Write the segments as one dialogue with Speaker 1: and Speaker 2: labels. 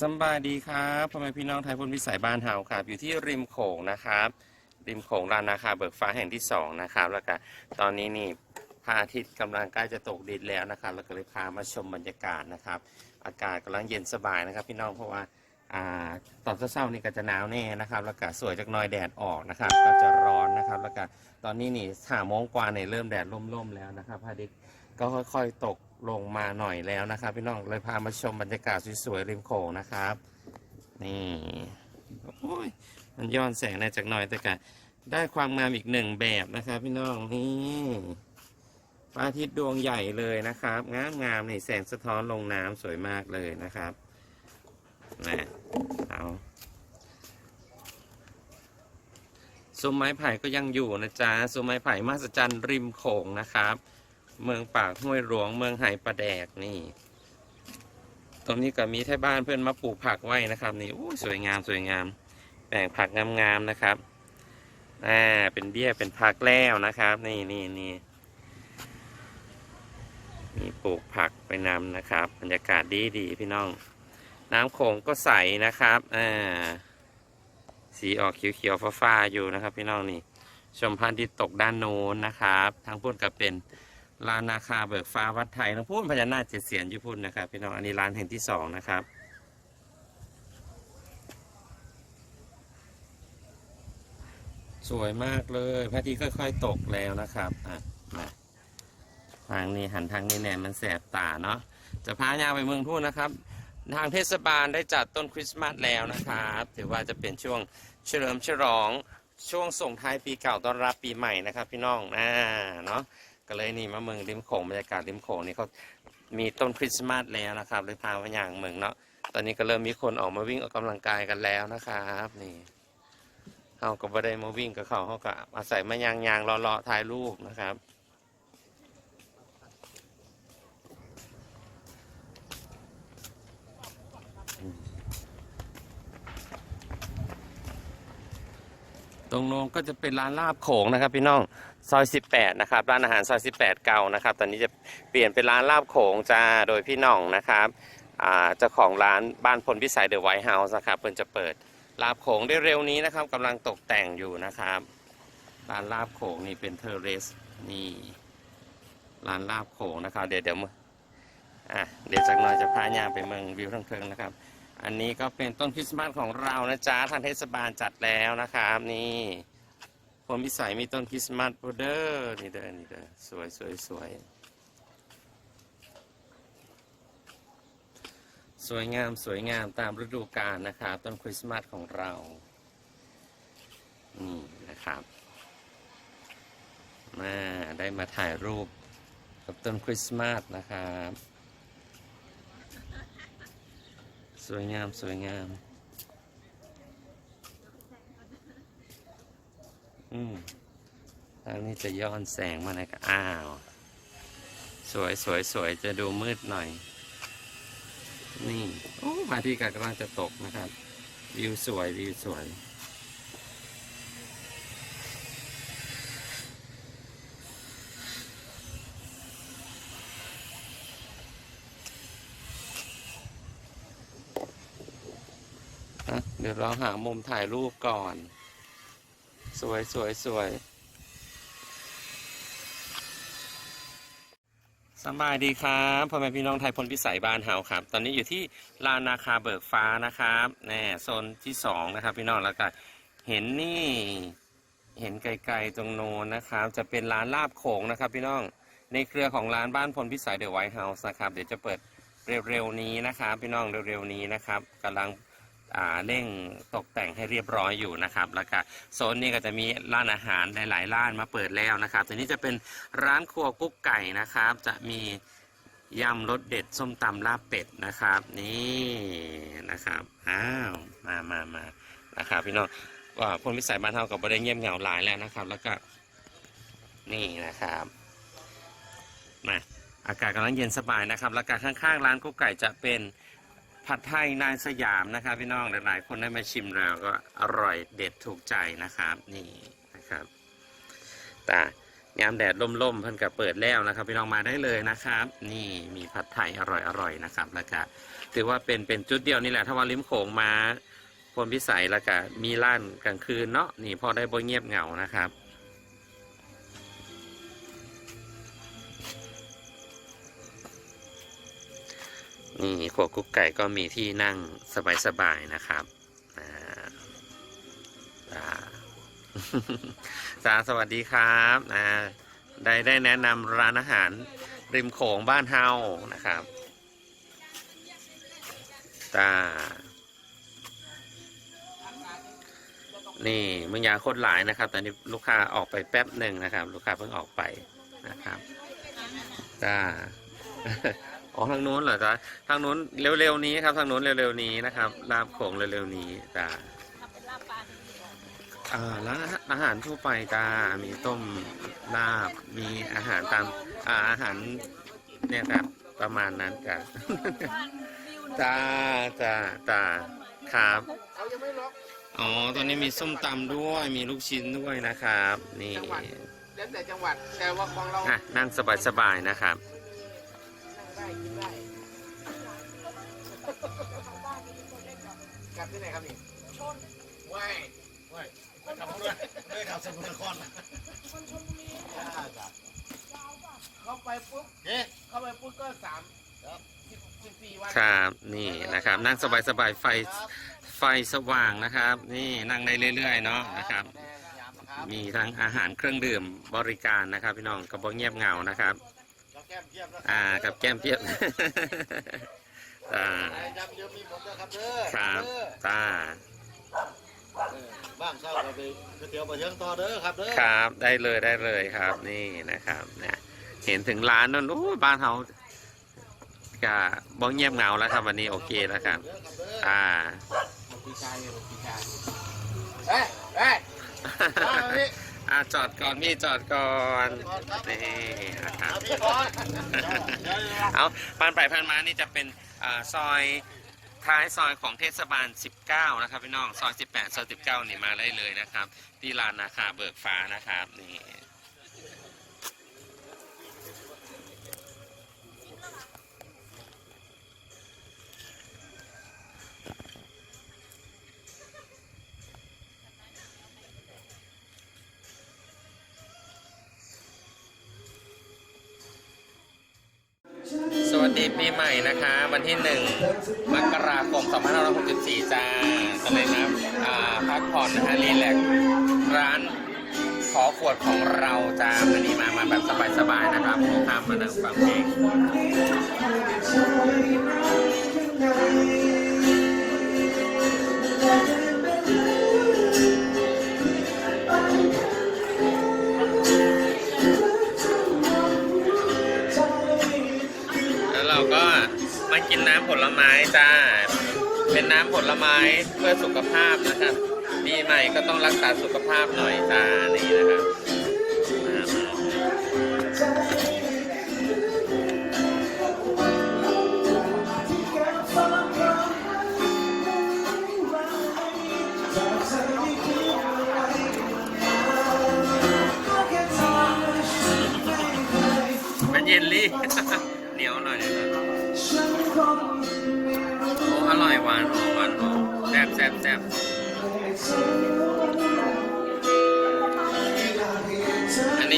Speaker 1: สบายดีครับพ่อแม่พี่น้องไทยพลวิสัยบ้านเฮาครับ อยู่ที่ริมโขงนะครับ ริมโขงลานนาคาเบิกฟ้าแห่งที่สองนะครับ แล้วก็ตอนนี้นี่พระอาทิตย์กำลังใกล้จะตกดินแล้วนะครับ แล้วก็เลยพามาชมบรรยากาศนะครับ อากาศกำลังเย็นสบายนะครับ พี่น้องเพราะว่าอ่าตอนเช้าๆนี่ก็จะหนาวแน่นะครับ แล้วก็สวยจากน้อยแดดออกนะครับ ก็จะร้อนนะครับ แล้วก็ตอนนี้นี่ห้าโมงกว่าเนี่ยเริ่มแดดร่มๆแล้วนะครับพระอาทิตย์ก็ค่อยๆตก ลงมาหน่อยแล้วนะครับ พี่น้องเลยพามาชมบรรยากาศสวยๆริมโขงนะครับ นี่โอ้ยมันย้อนแสงในจากหน่อยแต่ก็ได้ความงามอีกหนึ่งแบบนะครับ พี่น้องนี่พระอาทิตย์ดวงใหญ่เลยนะครับ งามงามนี่แสงสะท้อนลงน้ำสวยมากเลยนะครับนะเอาซุ้มไม้ไผ่ก็ยังอยู่นะจ๊ะซุ้มไม้ไผ่มหัศจรรย์ริมโขงนะครับ เมืองปากห้วยหลวงเมืองไหประแดกนี่ ตรงนี้ก็มีที่บ้านเพื่อนมาปลูกผักไว้นะครับนี่โอ้สวยงามสวยงามแปลงผักงามๆนะครับอ่าเป็นเบี้ยเป็นผักแล้วนะครับ นี่นี่นี่มีปลูกผักไปนำนะครับ บรรยากาศดีดีพี่น้อง น้ำโขงก็ใสนะครับอ่าสีออกเขียวๆฟ้าๆอยู่นะครับ พี่น้องนี่ ชมพันธุ์ที่ตกด้านโน้นนะครับ ทางพุ่นก็เป็น ลานนาคาเบิกฟ้าวัดไทยทางพุ่นพญานาคเจ็ดเสียนญี่ปุ่นนะครับพี่น้องอันนี้ร้านแห่งที่สองนะครับสวยมากเลยพระอาทิตย์ค่อยๆตกแล้วนะครับอะมาทางนี้หันทางนี้แน่มันแสบตาเนาะจะพายาไปเมืองทุ่นนะครับ ทางเทศบาลได้จัดต้นคริสต์มาสแล้วนะครับถือว่าจะเป็นช่วงเฉลิมฉลองช่วงส่งท้ายปีเก่าต้อนรับปีใหม่นะครับพี่น้องอ่าเนาะ ก็เลยนี่มาเมืองริมโขงบรรยากาศริมโขงนี่เขามีต้นคริสต์มาสแล้วนะครับเลยพามาอย่างเมืองเนาะตอนนี้ก็เริ่มมีคนออกมาวิ่งออกกำลังกายกันแล้วนะครับนี่เขาก็ไม่ได้มาวิ่งกับเขาเขาก็อาศัยมายางยางๆรอๆถ่ายรูปนะครับตรงโน้นก็จะเป็นร้านลาบโขงนะครับพี่น้อง ซอย18นะครับร้านอาหารซอย18 เก่านะครับตอนนี้จะเปลี่ยนเป็นร้านลาบโขงจ้าโดยพี่น้องนะครับเจ้าของร้านบ้านพลพิสัยเดอะไวท์เฮาส์นะครับเพิ่นจะเปิดลาบโขงได้เร็วนี้นะครับกำลังตกแต่งอยู่นะครับร้านลาบโขงนี่เป็นเทอร์เรสนี่ร้านลาบโขงนะครับ เดี๋ยวเดี๋ยวมาอะเดี๋ยวจากหน่อยจะพาย่างไปเมืองวิวทั้งเทิงนะครับ อันนี้ก็เป็นต้นคริสต์มาสของเรานะจ๊ะทางเทศบาลจัดแล้วนะครับนี่ พลพิสัยมีต้นคริสต์มาสโปรเดอร์นี่เด้อนี่เด้อสวยสวยสวยสวยงามสวยงามตามฤดูกาลนะครับต้นคริสต์มาสของเรา นี่นะครับมาได้มาถ่ายรูปกับต้นคริสต์มาสนะครับ สวยงามสวยงาม อืมทางนี้จะย้อนแสงมาหน่อยก็อ้าว สวยสวยสวยจะดูมืดหน่อย นี่โอ้พระอาทิตย์กำลังจะตกนะครับ วิวสวยวิวสวยอะเดี๋ยวเราหามุมถ่ายรูปก่อน สวยสวยสวยสบายดีครับพ่อแม่พี่น้องไทยพลพิสัยบ้านเฮาครับ ตอนนี้อยู่ที่ลานนาคาเบิกฟ้านะครับแน่โซนที่สองนะครับ พี่น้องแล้วก็เห็นนี่เห็นไกลๆตรงโน้นนะครับ จะเป็นร้านลาบโขงนะครับ พี่น้องในเครือของร้านบ้านพลพิสัยเดอะไวท์เฮาส์นะครับ เดี๋ยวจะเปิดเร็วๆนี้นะครับ พี่น้องเร็วๆนี้นะครับกำลัง เร่งตกแต่งให้เรียบร้อยอยู่นะครับ แล้วก็โซนนี้ก็จะมีร้านอาหารหลายๆร้านมาเปิดแล้วนะครับตัวนี้จะเป็นร้านครัวกุ๊กไก่นะครับ จะมียำรสเด็ดส้มตำลาบเป็ดนะครับ นี่นะครับอ้าวมามามานะครับพี่น้องว่าพลพิสัยบ้านเฮากับบริเงียบเหงาหลายแล้วนะครับ แล้วก็นี่นะครับมาอากาศกำลังเย็นสบายนะครับ แล้วก็ข้างๆร้านกุ๊กไก่จะเป็น ผัดไทยนายสยามนะครับพี่น้องหลายๆคนได้มาชิมแล้วก็อร่อยเด็ดถูกใจนะครับนี่นะครับแต่ยามแดดล่มๆเพิ่นก็เปิดแล้วนะครับพี่น้องมาได้เลยนะครับ นี่มีผัดไทยอร่อยๆนะครับแล้วก็ถือว่าเป็นเป็นจุดเดียวนี่แหละถ้าว่าริมโขงมาพลพิสัยแล้วก็มีล้านกลางคืนเนาะนี่พอได้บ่เงียบเหงานะครับ นี่ขวกุ๊กไก่ก็มีที่นั่งสบายๆนะครับอ่าจ้าสวัสดีครับได้ได้แนะนำร้านอาหารริมโขงบ้านเฮานะครับจ้านี่มึงยาโคตรหลายนะครับ ตอนนี้ลูกค้าออกไปแป๊บหนึ่งนะครับ ลูกค้าเพิ่งออกไปนะครับจ้า อ๋อทางนู้นเหรอจ๊ะทางนู้นเร็วๆนี้ครับทางนู้นเร็วๆนี้นะครับลาบโขงเร็วๆนี้จ้าอ่าแล้วอาหารทั่วไปจ้ามีต้มลาบมีอาหารตามอ่าอาหารเนี่ยครับประมาณนั้นจ้าจ้าจ้าจ้าครับ
Speaker 2: เขายังไม่ล็อก
Speaker 1: อ๋อ ตอนนี้มีส้มตำด้วย มีลูกชิ้นด้วยนะครับ นี่
Speaker 2: แล้วแต่จังหวัด แต่ว่าของเรา
Speaker 1: อะ นั่งสบายๆนะครับ
Speaker 2: นั่ง ได้กินได้กลับที่ไหนครับนี่ชนว้ายว้ายไม่กลับด้วยไม่กลับสมุทรสาครเข้าไปปุ๊บเข้าไปปุ๊บก็สามสิบสิบสี่วัน
Speaker 1: ครับนี่นะครับ นั่งสบายๆไฟไฟสว่างนะครับ นี่นั่งได้เรื่อยๆเนาะนะครับ มีทั้งอาหารเครื่องดื่มบริการนะครับ พี่น้องกระบอกเงียบเหงานะครับ
Speaker 2: แล้วแก้มเทียบนะ
Speaker 1: อ่ากับแก้มเพียบจ้า
Speaker 2: ย้ำเยอะมีผมด้วยครับเด้อ
Speaker 1: ครับจ้า
Speaker 2: บ้างเช้าเราไปก๋วยเตี๋ยวไปเชียงต่อเด้อครับเด้อ
Speaker 1: ครับได้เลยได้เลยครับนี่นะครับเนี่ยเห็นถึงร้านนั่นโอ้ยบ้านเขาก็บอกเงียบเหงาแล้วครับวันนี้โอเคแล้วครับ
Speaker 2: เด้อครับเด้อ
Speaker 1: อ่า
Speaker 2: พี่ชายพี่ชายเฮ้ยเฮ้ยมาพี่
Speaker 1: อ่าจอดก่อนพี่จอดก่อนนี่นะครับ
Speaker 2: พี่ก่อน
Speaker 1: เอาผ่านไปผ่านมานี่จะเป็นอ่าซอยท้ายซอยของเทศบาล 19 นะครับพี่น้อง ซอย 18 ซอย 19 นี่มาได้เลยนะครับ ที่ลานนาคาเบิกฟ้านะครับนี่ ม่นะคะ วันที่ 1 มกราคม 2564 จ้าก็เลยนะพักผ่อนนะฮะรีแลกร้านขอขวดของเราจ้าวันนี้มามาแบบสบายๆนะครับโมข้ามมานั่งฟังเพลง ก็มากินน้ำผลไม้จ้า เป็นน้ำผลไม้เพื่อสุขภาพนะครับปีใหม่ก็ต้องรักษาสุขภาพหน่อยจ้านี่นะครับ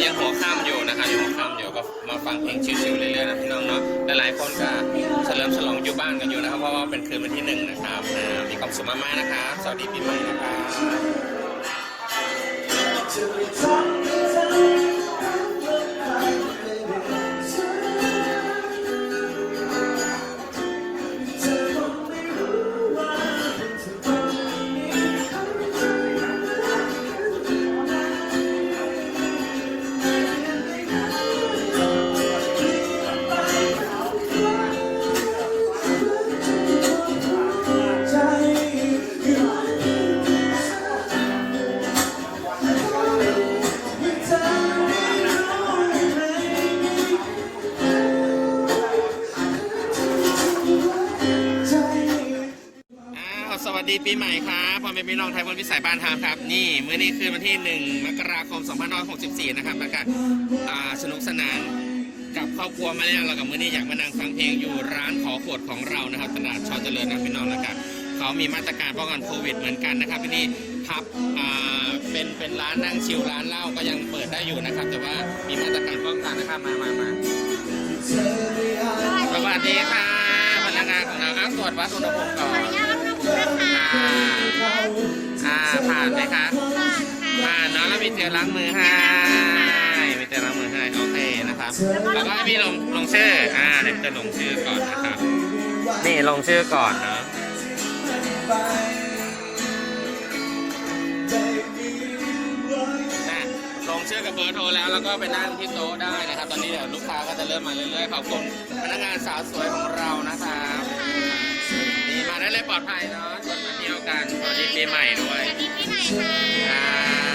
Speaker 1: ยังหัวข้ามอยู่นะคะยังหัวข้ามอยู่ก็มาฟังเพลงชิวๆเรื่อยๆนะพี่น้องเนาะหลายๆคนก็เฉลิมฉลองอยู่บ้านกันอยู่นะครับเพราะว่าเป็นคืนวันที่หนึ่งนะครับมีความสุขมากๆนะครับสวัสดีปีใหม่นะครับ น้องไทยบนวิสัยบ้านทามครับ นี่เมื้อนี้คือวันที่ 1 มกราคม 2564 นะครับแล้วก็อ่าสนุกสนานกับครอบครัวมาแล้วเรากับมื้อนี้อยากมานั่งฟังเพลงอยู่ร้านขอขวดของเรานะครับตลาดชอเจริญนะพี่น้องนะครับเขามีมาตรการป้องกันโควิดเหมือนกันนะครับที่นี่พับเป็นเป็นร้านนั่งชิลร้านเหล้าก็ยังเปิดได้อยู่นะครับ แต่ว่ามีมาตรการป้องกันนะครับมามามาสวัสดีค่ะพนักงานของเราอ้าวตรวจวัดอุณหภูมิก่อน
Speaker 3: ออนุญาตรับน้ำนะคะ
Speaker 1: อ่าผ่านไหมคะ
Speaker 3: ผ่านค่ะ
Speaker 1: ผ่านเนาะแล้วมีเจลล้างมือให้มีเจลล้างมือให้โอเคนะครับ แล้วก็ให้มีลงลงชื่ออ่าเดี๋ยวจะลงชื่อก่อนนะครับนี่ลงชื่อก่อนเนาะน่ะลงชื่อกับเบอร์โทรแล้วแล้วก็ไปนั่งที่โต๊ะได้นะครับ ตอนนี้เดี๋ยวลูกค้าก็จะเริ่มมาเรื่อยๆขอบคุณพนักงานสาวสวยของเรานะครับนี่ มาได้เลยปลอดภัยเนาะชวนมาเที่ยวกันสวัสดีปีใหม่ด้วย
Speaker 3: สวัสดีปีใหม่ค่ะ
Speaker 1: ครับ